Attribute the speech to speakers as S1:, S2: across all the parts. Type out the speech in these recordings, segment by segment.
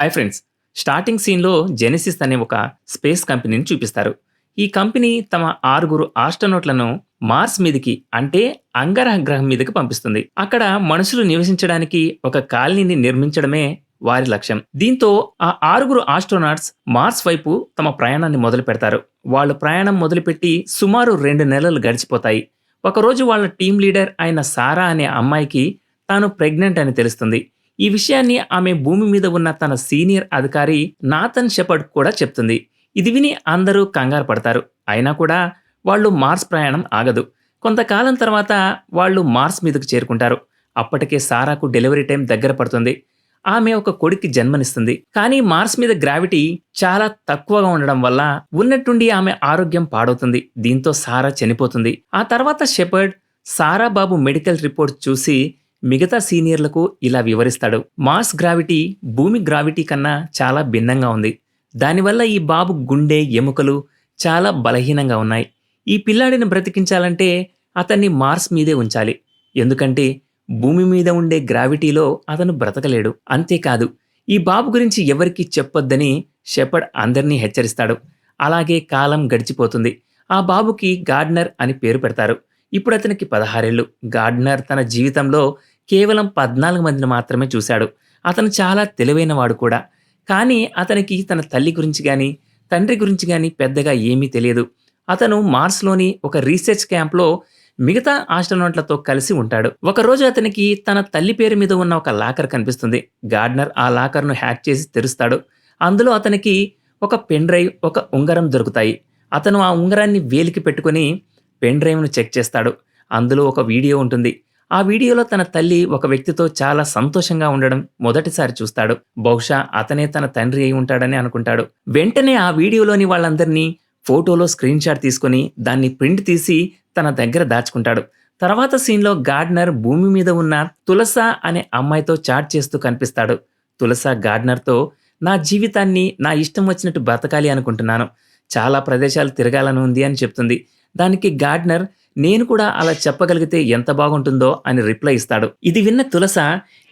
S1: Hi friends starting సీన్లో Genesis అనే ఒక స్పేస్ కంపెనీని చూపిస్తారు. ఈ కంపెనీ తమ ఆరుగురు ఆస్ట్రోనోట్లను మార్స్ మీదకి అంటే అంగరహ గ్రహం మీదకి పంపిస్తుంది. అక్కడ మనుషులు నివసించడానికి ఒక కాలనీని నిర్మించడమే వారి లక్ష్యం. దీంతో ఆ ఆరుగురు ఆస్ట్రోనాట్స్ మార్స్ వైపు తమ ప్రయాణాన్ని మొదలు పెడతారు. వాళ్ళు ప్రయాణం మొదలుపెట్టి సుమారు రెండు నెలలు గడిచిపోతాయి. ఒకరోజు వాళ్ళ టీం లీడర్ అయిన సారా అనే అమ్మాయికి తాను ప్రెగ్నెంట్ అని తెలుస్తుంది. ఈ విషయాన్ని ఆమె భూమి మీద ఉన్న తన సీనియర్ అధికారి నాథన్ షెపర్డ్ కూడా చెప్తుంది. ఇది విని అందరూ కంగారు పడతారు. అయినా కూడా వాళ్ళు మార్స్ ప్రయాణం ఆగదు. కొంతకాలం తర్వాత వాళ్ళు మార్స్ మీదకు చేరుకుంటారు. అప్పటికే సారాకు డెలివరీ టైం దగ్గర పడుతుంది. ఆమె ఒక కొడుక్కి జన్మనిస్తుంది. కానీ మార్స్ మీద గ్రావిటీ చాలా తక్కువగా ఉండడం వల్ల ఉన్నట్టుండి ఆమె ఆరోగ్యం పాడవుతుంది. దీంతో సారా చనిపోతుంది. ఆ తర్వాత షెపర్డ్ సారా బాబు మెడికల్ రిపోర్ట్ చూసి మిగతా సీనియర్లకు ఇలా వివరిస్తాడు. మార్స్ గ్రావిటీ భూమి గ్రావిటీ కన్నా చాలా భిన్నంగా ఉంది. దానివల్ల ఈ బాబు గుండె ఎముకలు చాలా బలహీనంగా ఉన్నాయి. ఈ పిల్లాడిని బ్రతికించాలంటే అతన్ని మార్స్ మీదే ఉంచాలి. ఎందుకంటే భూమి మీద ఉండే గ్రావిటీలో అతను బ్రతకలేడు. అంతేకాదు ఈ బాబు గురించి ఎవరికీ చెప్పొద్దని షెపర్డ్ అందరినీ హెచ్చరిస్తాడు. అలాగే కాలం గడిచిపోతుంది. ఆ బాబుకి గార్డ్నర్ అని పేరు పెడతారు. ఇప్పుడు అతనికి పదహారేళ్ళు. గార్డ్నర్ తన జీవితంలో కేవలం పద్నాలుగు మందిని మాత్రమే చూశాడు. అతను చాలా తెలివైనవాడు కూడా. కానీ అతనికి తన తల్లి గురించి కానీ తండ్రి గురించి కానీ పెద్దగా ఏమీ తెలియదు. అతను మార్స్లోని ఒక రీసెర్చ్ క్యాంప్లో మిగతా ఆస్ట్రోనాట్లతో కలిసి ఉంటాడు. ఒకరోజు అతనికి తన తల్లి పేరు మీద ఉన్న ఒక లాకర్ కనిపిస్తుంది. గార్డ్నర్ ఆ లాకర్ను హ్యాక్ చేసి తెరుస్తాడు. అందులో అతనికి ఒక పెన్ డ్రైవ్ ఒక ఉంగరం దొరుకుతాయి. అతను ఆ ఉంగరాన్ని వేలికి పెట్టుకుని పెన్ డ్రైవ్ను చెక్ చేస్తాడు. అందులో ఒక వీడియో ఉంటుంది. ఆ వీడియోలో తన తల్లి ఒక వ్యక్తితో చాలా సంతోషంగా ఉండడం మొదటిసారి చూస్తాడు. బహుశా అతనే తన తండ్రి అయి ఉంటాడని అనుకుంటాడు. వెంటనే ఆ వీడియోలోని వాళ్ళందరినీ ఫోటోలో స్క్రీన్ షాట్ తీసుకొని దాన్ని ప్రింట్ తీసి తన దగ్గర దాచుకుంటాడు. తర్వాత సీన్లో గార్డ్నర్ భూమి మీద ఉన్న తులసా అనే అమ్మాయితో చాట్ చేస్తూ కనిపిస్తాడు. తులసా గార్డ్నర్తో నా జీవితాన్ని నా ఇష్టం వచ్చినట్టు బ్రతకాలి అనుకుంటున్నాను. చాలా ప్రదేశాలు తిరగాలని ఉంది అని చెప్తుంది. దానికి గార్డ్నర్ నేను కూడా అలా చెప్పగలిగితే ఎంత బాగుంటుందో అని రిప్లై ఇస్తాడు. ఇది విన్న తులస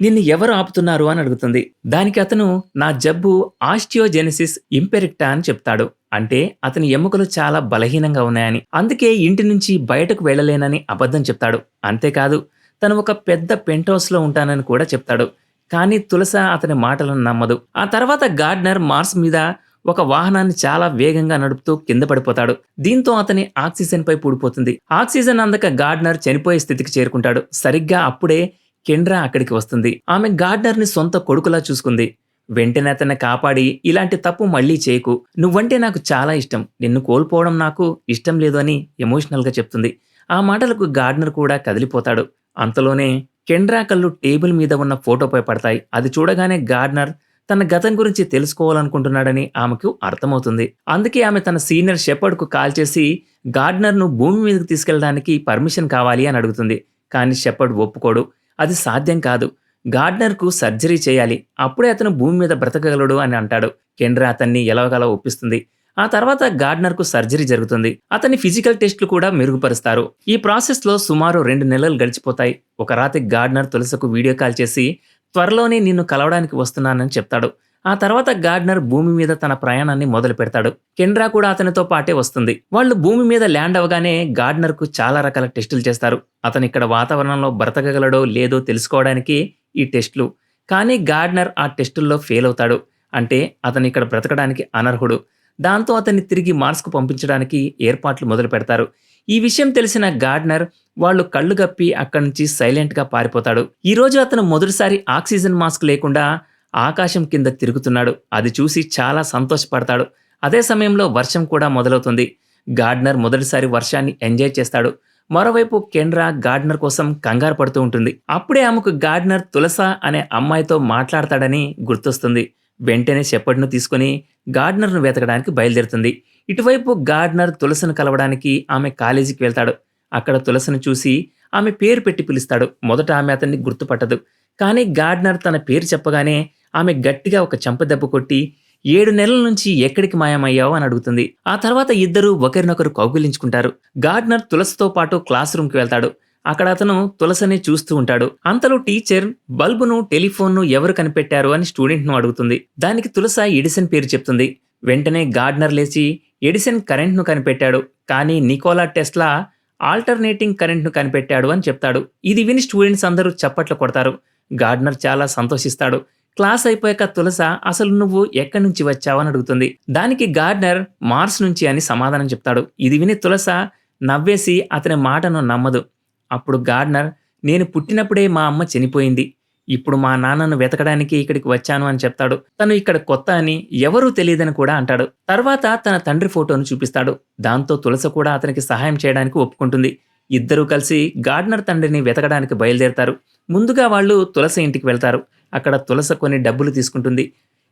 S1: నిన్ను ఎవరు ఆపుతున్నారు అని అడుగుతుంది. దానికి అతను నా జబ్బు ఆస్టియోజెనిసిస్ ఇంపెరిక్టా అని చెప్తాడు. అంటే అతని ఎముకలు చాలా బలహీనంగా ఉన్నాయని. అందుకే ఇంటి నుంచి బయటకు వెళ్ళలేనని అబద్ధం చెప్తాడు. అంతేకాదు తను ఒక పెద్ద పెంట్ హౌస్లో ఉంటానని కూడా చెప్తాడు. కానీ తులస అతని మాటలను నమ్మదు. ఆ తర్వాత గార్డ్నర్ మార్స్ మీద ఒక వాహనాన్ని చాలా వేగంగా నడుపుతూ కింద పడిపోతాడు. దీంతో అతని ఆక్సిజన్ పై పూడిపోతుంది. ఆక్సిజన్ అందక గార్డ్నర్ చనిపోయే స్థితికి చేరుకుంటాడు. సరిగ్గా అప్పుడే కెండ్రా అక్కడికి వస్తుంది. ఆమె గార్డ్నర్ని సొంత కొడుకులా చూసుకుంది. వెంటనే అతన్ని కాపాడి ఇలాంటి తప్పు మళ్ళీ చేయకు. నువ్వంటే నాకు చాలా ఇష్టం. నిన్ను కోల్పోవడం నాకు ఇష్టం లేదు అని ఎమోషనల్గా చెప్తుంది. ఆ మాటలకు గార్డ్నర్ కూడా కదిలిపోతాడు. అంతలోనే కెండ్రా కళ్ళు టేబుల్ మీద ఉన్న ఫోటోపై పడతాయి. అది చూడగానే గార్డ్నర్ తన గతం గురించి తెలుసుకోవాలనుకుంటున్నాడని ఆమెకు అర్థమవుతుంది. అందుకే ఆమె తన సీనియర్ షెపర్డ్కు కాల్ చేసి గార్డనర్ను భూమి మీదకు తీసుకెళ్ళడానికి పర్మిషన్ కావాలి అని అడుగుతుంది. కానీ షెపర్డ్ ఒప్పుకోడు. అది సాధ్యం కాదు. గార్డ్నర్కు సర్జరీ చేయాలి. అప్పుడే అతను భూమి మీద బ్రతకగలడు అని అంటాడు. కెండ్రా అతన్ని ఎలాగలా ఒప్పిస్తుంది. ఆ తర్వాత గార్డ్నర్కు సర్జరీ జరుగుతుంది. అతని ఫిజికల్ టెస్టులు కూడా మెరుగుపరుస్తారు. ఈ ప్రాసెస్లో సుమారు రెండు నెలలు గడిచిపోతాయి. ఒక రాత్రి గార్డ్నర్ తులసకు వీడియో కాల్ చేసి త్వరలోనే నిన్ను కలవడానికి వస్తున్నానని చెప్తాడు. ఆ తర్వాత గార్డ్నర్ భూమి మీద తన ప్రయాణాన్ని మొదలు పెడతాడు. కెండ్రా కూడా అతనితో పాటే వస్తుంది. వాళ్ళు భూమి మీద ల్యాండ్ అవగానే గార్డ్నర్కు చాలా రకాల టెస్టులు చేస్తారు. అతను ఇక్కడ వాతావరణంలో బ్రతకగలడో లేదో తెలుసుకోవడానికి ఈ టెస్టులు. కానీ గార్డ్నర్ ఆ టెస్టుల్లో ఫెయిల్ అవుతాడు. అంటే అతను ఇక్కడ బ్రతకడానికి అనర్హుడు. దాంతో అతన్ని తిరిగి మార్స్కు పంపించడానికి ఏర్పాట్లు మొదలు పెడతారు. ఈ విషయం తెలిసిన గార్డ్నర్ వాళ్ళు కళ్ళు కప్పి అక్కడి నుంచి సైలెంట్గా పారిపోతాడు. ఈరోజు అతను మొదటిసారి ఆక్సిజన్ మాస్క్ లేకుండా ఆకాశం కింద తిరుగుతున్నాడు. అది చూసి చాలా సంతోషపడతాడు. అదే సమయంలో వర్షం కూడా మొదలవుతుంది. గార్డ్నర్ మొదటిసారి వర్షాన్ని ఎంజాయ్ చేస్తాడు. మరోవైపు కెన్రా గార్డ్నర్ కోసం కంగారు పడుతూ ఉంటుంది. అప్పుడే ఆమెకు గార్డ్నర్ తులస అనే అమ్మాయితో మాట్లాడతాడని గుర్తొస్తుంది. వెంటనే షెపర్డ్ను తీసుకుని గార్డ్నర్ను వెతకడానికి బయలుదేరుతుంది. ఇటువైపు గార్డ్నర్ తులసిని కలవడానికి ఆమె కాలేజీకి వెళ్తాడు. అక్కడ తులసిని చూసి ఆమె పేరు పెట్టి పిలుస్తాడు. మొదట ఆమె అతన్ని గుర్తుపట్టదు. కానీ గార్డ్నర్ తన పేరు చెప్పగానే ఆమె గట్టిగా ఒక చెంపదెబ్బ కొట్టి ఏడు నెలల నుంచి ఎక్కడికి మాయమయ్యావు? అని అడుగుతుంది. ఆ తర్వాత ఇద్దరూ ఒకరినొకరు కౌగిలించుకుంటారు. గార్డ్నర్ తులసితో పాటు క్లాస్ రూమ్కి వెళ్తాడు. అక్కడ అతను తులసని చూస్తూ ఉంటాడు. అంతలో టీచర్ బల్బును టెలిఫోన్ను ఎవరు కనిపెట్టారు అని స్టూడెంట్ను అడుగుతుంది. దానికి తులస ఎడిసన్ పేరు చెప్తుంది. వెంటనే గార్డ్నర్ లేచి ఎడిసన్ కరెంట్ను కనిపెట్టాడు. కానీ నికోలా టెస్లా ఆల్టర్నేటింగ్ కరెంట్ను కనిపెట్టాడు అని చెప్తాడు. ఇది విని స్టూడెంట్స్ అందరూ చప్పట్లు కొడతారు. గార్డ్నర్ చాలా సంతోషిస్తాడు. క్లాస్ అయిపోయాక తులస అసలు నువ్వు ఎక్కడి నుంచి వచ్చావని అడుగుతుంది. దానికి గార్డ్నర్ మార్స్ నుంచి అని సమాధానం చెప్తాడు. ఇది విని తులస నవ్వేసి అతని మాటను నమ్మదు. అప్పుడు గార్డ్నర్ నేను పుట్టినప్పుడే మా అమ్మ చనిపోయింది. ఇప్పుడు మా నాన్నను వెతకడానికి ఇక్కడికి వచ్చాను అని చెప్తాడు. తను ఇక్కడ కొత్త అని ఎవరూ తెలియదని కూడా అంటాడు. తర్వాత తన తండ్రి ఫోటోను చూపిస్తాడు. దాంతో తులస కూడా అతనికి సహాయం చేయడానికి ఒప్పుకుంటుంది. ఇద్దరూ కలిసి గార్డ్నర్ తండ్రిని వెతకడానికి బయలుదేరతారు. ముందుగా వాళ్ళు తులస ఇంటికి వెళ్తారు. అక్కడ తులస కొన్ని డబ్బులు తీసుకుంటుంది.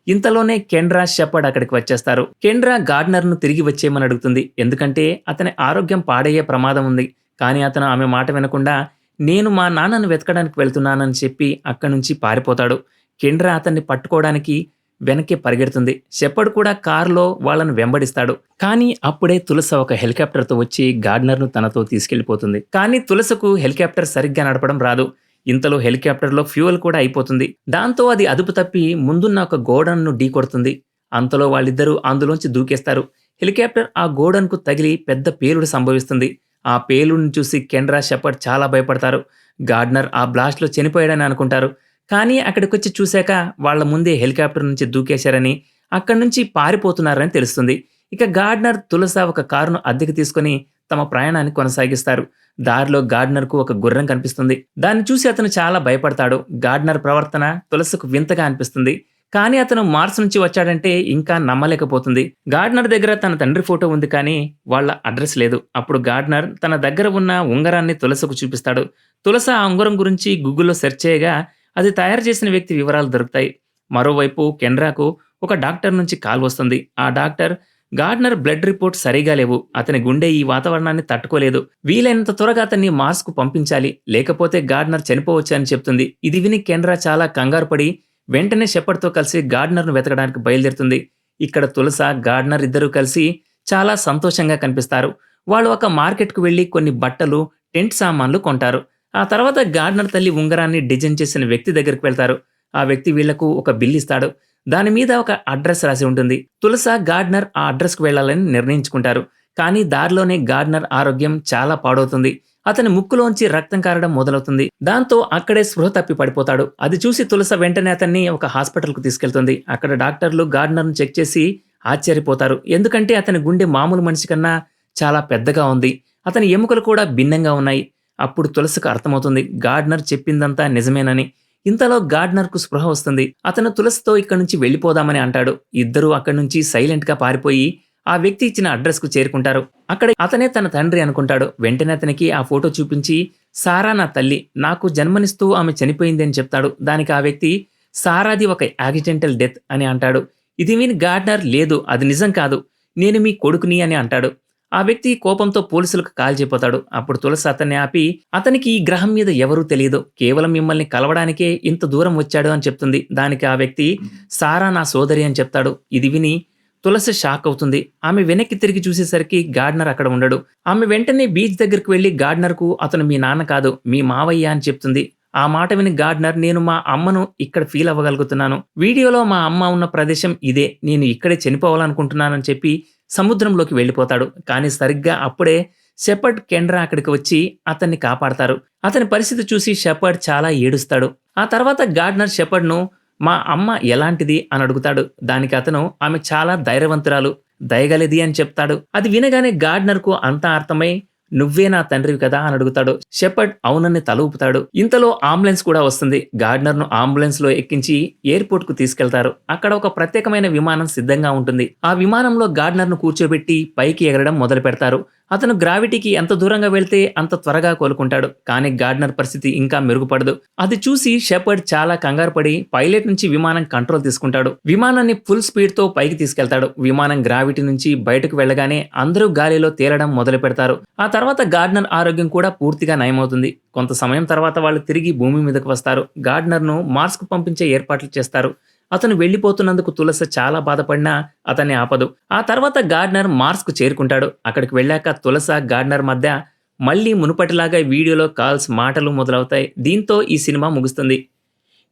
S1: ఇంతలోనే కెండ్రా షెపర్డ్ అక్కడికి వచ్చేస్తారు. కెండ్రా గార్డ్నర్ను తిరిగి వచ్చేయమని అడుగుతుంది. ఎందుకంటే అతని ఆరోగ్యం పాడయ్యే ప్రమాదం ఉంది. కానీ అతను ఆమె మాట వినకుండా నేను మా నాన్నను వెతకడానికి వెళ్తున్నానని చెప్పి అక్కడి నుంచి పారిపోతాడు. కిండ్ర అతన్ని పట్టుకోవడానికి వెనక్కి పరిగెడుతుంది. షెపర్డ్ కూడా కారులో వాళ్ళను వెంబడిస్తాడు. కానీ అప్పుడే తులస ఒక హెలికాప్టర్తో వచ్చి గార్డ్నర్ను తనతో తీసుకెళ్ళిపోతుంది కానీ తులసకు హెలికాప్టర్ సరిగ్గా నడపడం రాదు. ఇంతలో హెలికాప్టర్లో ఫ్యూయల్ కూడా అయిపోతుంది. దాంతో అది అదుపు తప్పి ముందున్న ఒక గోడన్ను ఢీకొడుతుంది అంతలో వాళ్ళిద్దరూ అందులోంచి దూకేస్తారు. హెలికాప్టర్ ఆ గోడన్కు తగిలి పెద్ద పేలుడు సంభవిస్తుంది. ఆ పేలుడిని చూసి కెండ్రా షెపర్డ్ చాలా భయపడతారు. గార్డ్నర్ ఆ బ్లాస్ట్లో చనిపోయాడని అనుకుంటారు. కానీ అక్కడికొచ్చి చూశాక వాళ్ళ ముందే హెలికాప్టర్ నుంచి దూకేశారని అక్కడి నుంచి పారిపోతున్నారని తెలుస్తుంది. ఇక గార్డ్నర్ తులస ఒక కారును అద్దెకి తీసుకొని తమ ప్రయాణాన్ని కొనసాగిస్తారు. దారిలో గార్డ్నర్కు ఒక గుర్రం కనిపిస్తుంది. దాన్ని చూసి అతను చాలా భయపడతాడు. గార్డ్నర్ ప్రవర్తన తులసకు వింతగా అనిపిస్తుంది. కానీ అతను మార్స్ నుంచి వచ్చాడంటే ఇంకా నమ్మలేకపోతుంది. గార్డ్నర్ దగ్గర తన తండ్రి ఫోటో ఉంది కానీ వాళ్ళ అడ్రస్ లేదు. అప్పుడు గార్డ్నర్ తన దగ్గర ఉన్న ఉంగరాన్ని తులసకు చూపిస్తాడు. తులస ఆ ఉంగరం గురించి గూగుల్లో సెర్చ్ చేయగా అది తయారు చేసిన వ్యక్తి వివరాలు దొరుకుతాయి. మరోవైపు కెన్రాకు ఒక డాక్టర్ నుంచి కాల్ వస్తుంది. ఆ డాక్టర్ గార్డ్నర్ బ్లడ్ రిపోర్ట్ సరిగా లేవు. అతని గుండె ఈ వాతావరణాన్ని తట్టుకోలేదు. వీలైనంత త్వరగా అతన్ని మార్స్కు పంపించాలి. లేకపోతే గార్డ్నర్ చనిపోవచ్చు అని చెప్తుంది. ఇది విని కెన్రా చాలా కంగారు పడి వెంటనే షెపర్డ్తో కలిసి గార్డనర్ను వెతకడానికి బయలుదేరుతుంది. ఇక్కడ తులస గార్డనర్ ఇద్దరూ కలిసి చాలా సంతోషంగా కనిపిస్తారు. వాళ్ళు ఒక మార్కెట్కు వెళ్ళి కొన్ని బట్టలు టెంట్ సామాన్లు కొంటారు. ఆ తర్వాత గార్డనర్ తల్లి ఉంగరాన్ని డిజైన్ చేసిన వ్యక్తి దగ్గరికి వెళ్తారు. ఆ వ్యక్తి వీళ్ళకు ఒక బిల్ ఇస్తాడు. దాని మీద ఒక అడ్రస్ రాసి ఉంటుంది. తులస గార్డనర్ ఆ అడ్రస్కు వెళ్ళాలని నిర్ణయించుకుంటారు. కానీ దారిలోనే గార్డనర్ ఆరోగ్యం చాలా పాడవుతుంది. అతని ముక్కులోంచి రక్తం కారడం మొదలవుతుంది. దాంతో అక్కడే స్పృహ తప్పి పడిపోతాడు. అది చూసి తులస వెంటనే అతన్ని ఒక హాస్పిటల్కు తీసుకెళ్తుంది. అక్కడ డాక్టర్లు గార్డనర్ను చెక్ చేసి ఆశ్చర్యపోతారు. ఎందుకంటే అతని గుండె మామూలు మనిషి కన్నా చాలా పెద్దగా ఉంది. అతని ఎముకలు కూడా భిన్నంగా ఉన్నాయి. అప్పుడు తులసికి అర్థమవుతుంది గార్డ్నర్ చెప్పిందంతా నిజమేనని. ఇంతలో గార్డనర్కు స్పృహ వస్తుంది. అతను తులసితో ఇక్కడి నుంచి వెళ్ళిపోదామని అంటాడు. ఇద్దరూ అక్కడి నుంచి సైలెంట్గా పారిపోయి ఆ వ్యక్తి ఇచ్చిన అడ్రస్కు చేరుకుంటారు. అక్కడ అతనే తన తండ్రి అనుకుంటాడు. వెంటనే అతనికి ఆ ఫోటో చూపించి సారా నా తల్లి నాకు జన్మనిస్తూ ఆమె చనిపోయింది అని చెప్తాడు. దానికి ఆ వ్యక్తి సారాది ఒక యాక్సిడెంటల్ డెత్ అని అంటాడు. ఇది విని గార్డ్నర్ లేదు అది నిజం కాదు. నేను మీ కొడుకుని అని అంటాడు. ఆ వ్యక్తి కోపంతో పోలీసులకు కాల్చేపోతాడు అప్పుడు తులసి అతన్ని ఆపి అతనికి ఈ గ్రహం మీద ఎవరూ తెలియదు. కేవలం మిమ్మల్ని కలవడానికే ఇంత దూరం వచ్చాడు అని చెప్తుంది. దానికి ఆ వ్యక్తి సారా నా సోదరి అని చెప్తాడు. ఇది విని తులసి షాక్ అవుతుంది. ఆమె వెనక్కి తిరిగి చూసేసరికి గార్డ్నర్ అక్కడ ఉండడు. ఆమె వెంటనే బీచ్ దగ్గరికి వెళ్ళి గార్డ్నర్కు అతను మీ నాన్న కాదు మీ మావయ్య అని చెప్తుంది. ఆ మాట విని గార్డ్నర్ నేను మా అమ్మను ఇక్కడ ఫీల్ అవ్వగలుగుతున్నాను. వీడియోలో మా అమ్మ ఉన్న ప్రదేశం ఇదే. నేను ఇక్కడే చనిపోవాలనుకుంటున్నానని చెప్పి సముద్రంలోకి వెళ్ళిపోతాడు. కానీ సరిగ్గా అప్పుడే షెపర్డ్ కెండ్రా అక్కడికి వచ్చి అతన్ని కాపాడతారు. అతని పరిస్థితి చూసి షెపర్డ్ చాలా ఏడుస్తాడు. ఆ తర్వాత గార్డ్నర్ షెపర్డ్ను మా అమ్మ ఎలాంటిది అని అడుగుతాడు. దానికి అతను ఆమె చాలా ధైర్యవంతురాలు దయగలిది అని చెప్తాడు. అది వినగానే గార్డ్నర్కు అంతా అర్థమై నువ్వే నా తండ్రివి కదా అని అడుగుతాడు. షెపర్డ్ అవునని తల ఊపుతాడు ఇంతలో అంబులెన్స్ కూడా వస్తుంది. గార్డ్నర్ను అంబులెన్స్లో ఎక్కించి ఎయిర్పోర్ట్కు తీసుకెళ్తారు. అక్కడ ఒక ప్రత్యేకమైన విమానం సిద్ధంగా ఉంటుంది. ఆ విమానంలో గార్డ్నర్ను కూర్చోబెట్టి పైకి ఎగరడం మొదలు పెడతారు అతను గ్రావిటీకి ఎంత దూరంగా వెళ్తే అంత త్వరగా కోలుకుంటాడు. కానీ గార్డ్నర్ పరిస్థితి ఇంకా మెరుగుపడదు. అది చూసి షెపర్డ్ చాలా కంగారు పడి పైలట్ నుంచి విమానం కంట్రోల్ తీసుకుంటాడు. విమానాన్ని ఫుల్ స్పీడ్తో పైకి తీసుకెళ్తాడు. విమానం గ్రావిటీ నుంచి బయటకు వెళ్ళగానే అందరూ గాలిలో తేలడం మొదలు పెడతారు. ఆ తర్వాత గార్డ్నర్ ఆరోగ్యం కూడా పూర్తిగా నయమవుతుంది. కొంత సమయం తర్వాత వాళ్ళు తిరిగి భూమి మీదకు వస్తారు. గార్డ్నర్ను మార్స్కు పంపించే ఏర్పాట్లు చేస్తారు. అతను వెళ్ళిపోతున్నందుకు తులస చాలా బాధపడినా అతన్ని ఆపదు. ఆ తర్వాత గార్డ్నర్ మార్స్కు చేరుకుంటాడు. అక్కడికి వెళ్ళాక తులస గార్డ్నర్ మధ్య మళ్ళీ మునుపటిలాగా వీడియోలో కాల్స్ మాటలు మొదలవుతాయి. దీంతో ఈ సినిమా ముగుస్తుంది.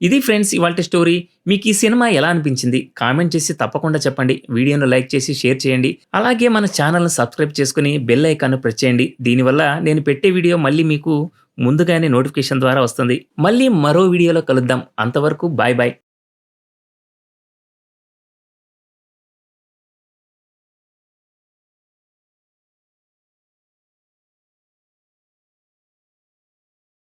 S1: ఇది ఫ్రెండ్స్ ఇవాళ స్టోరీ. మీకు ఈ సినిమా ఎలా అనిపించింది? కామెంట్ చేసి తప్పకుండా చెప్పండి. వీడియోను లైక్ చేసి షేర్ చేయండి. అలాగే మన ఛానల్ను సబ్స్క్రైబ్ చేసుకుని బెల్ ఐకాన్ను ప్రెస్ చేయండి. దీనివల్ల నేను పెట్టే వీడియో మళ్ళీ మీకు ముందుగానే నోటిఫికేషన్ ద్వారా వస్తుంది. మళ్ళీ మరో వీడియోలో కలుద్దాం. అంతవరకు బాయ్ బాయ్.